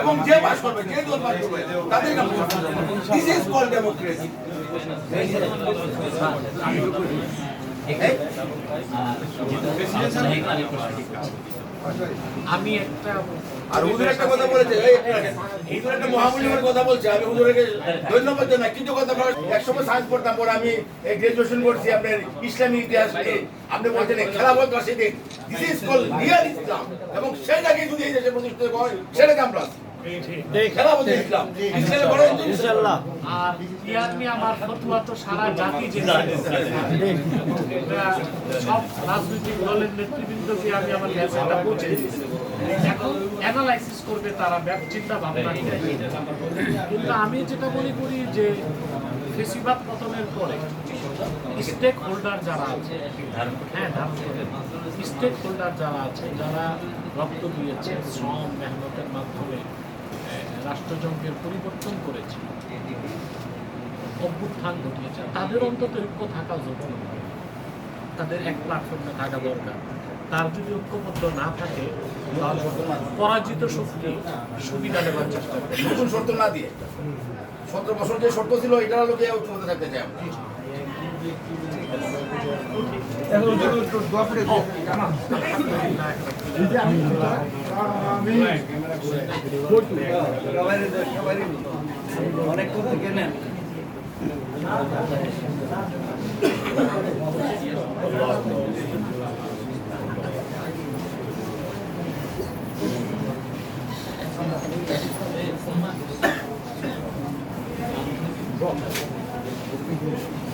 এবং যে পাস করবে যে দল পাস করবে তাদেরকে দিস ইজ কল ডেমোক্রেসি আমি একটা আর হুজুর একটা কথা বলেছে এই একটা হুজুর একটা মহামূল্যবান কথা বলছে আমি হুজুরকে ধন্যবাদ জানাই। কিন্তু কথা একসময় সায়েন্স পড়তাম পরে আমি গ্রাজুয়েশন করছি আপনার ইসলামিক ইতিহাস আপনি বলছেন এই খেলা বলতে আসে this is call real Islam এবং সেটাকে যদি এই দেশে প্রতিষ্ঠিত করে সেটাকে আমরা আমি অ্যানালাইসিস করবে কিন্তু আমি যেটা মনে করি যে ফেসিবাদ পতনের পরে স্টেক হোল্ডার যারা আছে হ্যাঁ স্টেক হোল্ডার যারা আছে যারা রক্ত দিয়েছে শ্রম মেহনতের মাধ্যমে রাষ্ট্রযন্ত্রের পরিবর্তন করেছে। অভ্যুত্থান ঘটিয়েছে। তাদের অন্তত ঐক্য থাকা জরুরি। তাদের এক প্ল্যাটফর্মে থাকা দরকার। তার যদি ঐক্যবদ্ধ না থাকে তাহলে পরাজিত শক্তি সুবিধা নেওয়ার চেষ্টা করে নতুন শর্ত না দিয়ে। সতেরো বছর যে শর্ত ছিল এটার লোকে ঐক্যবদ্ধ থাকতে চাই। অনেক কথা কেনেন বিরাট